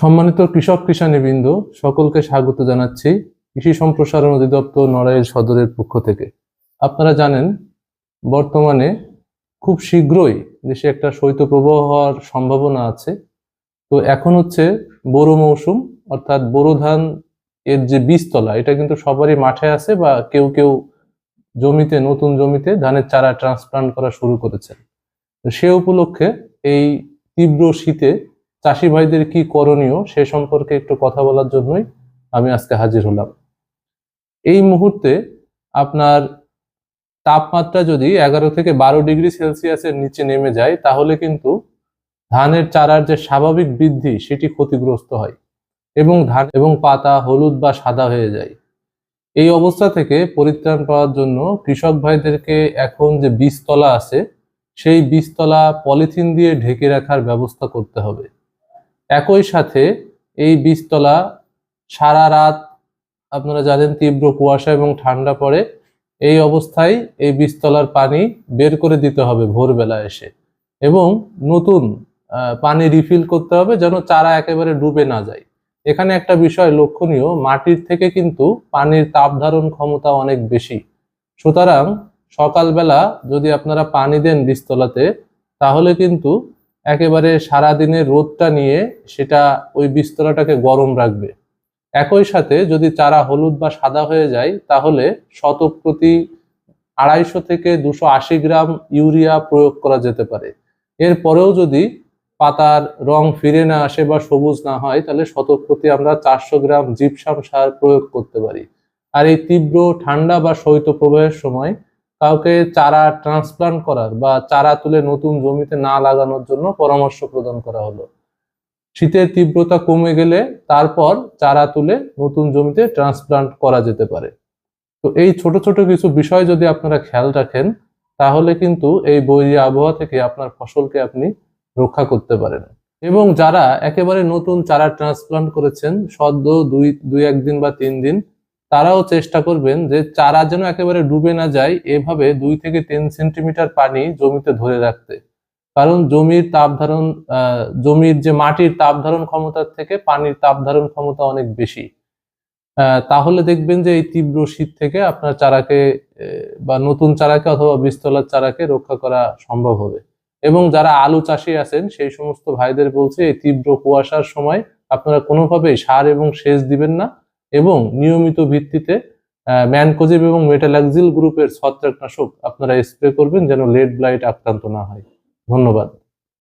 সম্মানিত কৃষক কৃষানীবৃন্দ সকলকে স্বাগত জানাচ্ছি কৃষি সম্প্রসারণ অধিদপ্তর নড়াইল সদরের পক্ষ থেকে। আপনারা জানেন, বর্তমানে খুব শীঘ্রই দেশে একটা শৈত্যপ্রবাহ হওয়ার সম্ভাবনা আছে। তো এখন হচ্ছে বোরো মৌসুম, অর্থাৎ বোরো ধান এর যে বীজতলা, এটা কিন্তু সবারই মাঠে আছে বা কেউ কেউ জমিতে, নতুন জমিতে ধানের চারা ট্রান্সপ্লান্ট করা শুরু করেছেন। সে উপলক্ষে এই তীব্র শীতে চাষি ভাইদের কি করণীয় সে সম্পর্কে একটু কথা বলার জন্যই আমি আজকে হাজির হলাম। এই মুহূর্তে আপনার তাপমাত্রা যদি এগারো থেকে বারো ডিগ্রি সেলসিয়াসের নিচে নেমে যায়, তাহলে কিন্তু ধানের চারার যে স্বাভাবিক বৃদ্ধি সেটি ক্ষতিগ্রস্ত হয় এবং ধান এবং পাতা হলুদ বা সাদা হয়ে যায়। এই অবস্থা থেকে পরিত্রাণ পাওয়ার জন্য কৃষক ভাইদেরকে এখন যে বীজতলা আছে, সেই বীজতলা পলিথিন দিয়ে ঢেকে রাখার ব্যবস্থা করতে হবে। একই সাথে এই বীজতলা সারা রাত আপনারা জানেন তীব্র কুয়াশা এবং ঠান্ডা পড়ে, এই অবস্থায় এই বীজতলার পানি বের করে দিতে হবে ভোরবেলা এসে এবং নতুন পানি রিফিল করতে হবে যেন চারা একেবারে ডুবে না যায়। এখানে একটা বিষয় লক্ষণীয়, মাটির থেকে কিন্তু পানির তাপ ধারণ ক্ষমতা অনেক বেশি। সুতরাং সকালবেলা যদি আপনারা পানি দেন বীজতলাতে, তাহলে কিন্তু একেবারে সারাদিনের রোদটা নিয়ে সেটা ওই বীজতলাটাকে গরম রাখবে। একই সাথে যদি চারা হলুদ বা সাদা হয়ে যায়, তাহলে শতক প্রতি আড়াইশো থেকে দুশো আশি গ্রাম ইউরিয়া প্রয়োগ করা যেতে পারে। এরপরেও যদি পাতার রং ফিরে না আসে বা সবুজ না হয়, তাহলে শতক প্রতি আমরা চারশো গ্রাম জিপসাম সার প্রয়োগ করতে পারি। আর এই তীব্র ঠান্ডা বা শৈত্য প্রবাহের সময় কাউকে চারা ট্রান্সপ্লান্ট করার বা চারা তুলে নতুন জমিতে না লাগানোর জন্য পরামর্শ প্রদান করা হলো। শীতের তীব্রতা কমে গেলে তারপর চারা তুলে নতুন জমিতে ট্রান্সপ্লান্ট করা যেতে পারে। তো এই ছোট ছোট কিছু বিষয় যদি আপনারা খেয়াল রাখেন, তাহলে কিন্তু এই বৈরী আবহাওয়া থেকে আপনার ফসলকে আপনি রক্ষা করতে পারেন। এবং যারা একেবারে নতুন চারা ট্রান্সপ্লান্ট করেছেন, সদ্য দুই দুই একদিন বা তিন দিন তারাও চেষ্টা করবেন যে চারা যেন একেবারে ডুবে না যায়, এভাবে দুই থেকে তিন সেন্টিমিটার পানি জমিতে ধরে রাখতে। কারণ জমির তাপ ধারণ জমির যে মাটির তাপ ধারণ ক্ষমতার থেকে পানির তাপ ধারণ ক্ষমতা অনেক বেশি। তাহলে দেখবেন যে এই তীব্র শীত থেকে আপনার চারাকে বা নতুন চারাকে অথবা বীজতলার চারাকে রক্ষা করা সম্ভব হবে। এবং যারা আলু চাষি আছেন, সেই সমস্ত ভাইদের বলছে, এই তীব্র কুয়াশার সময় আপনারা কোনোভাবেই সার এবং সেচ দিবেন না। এবং নিয়মিত ভিত্তিতে ম্যানকোজেব এবং মেটালাক্সিল গ্রুপের ছত্রাকনাশক আপনারা স্প্রে করবেন যেন লেড ব্লাইট আক্রান্ত না হয়। ধন্যবাদ।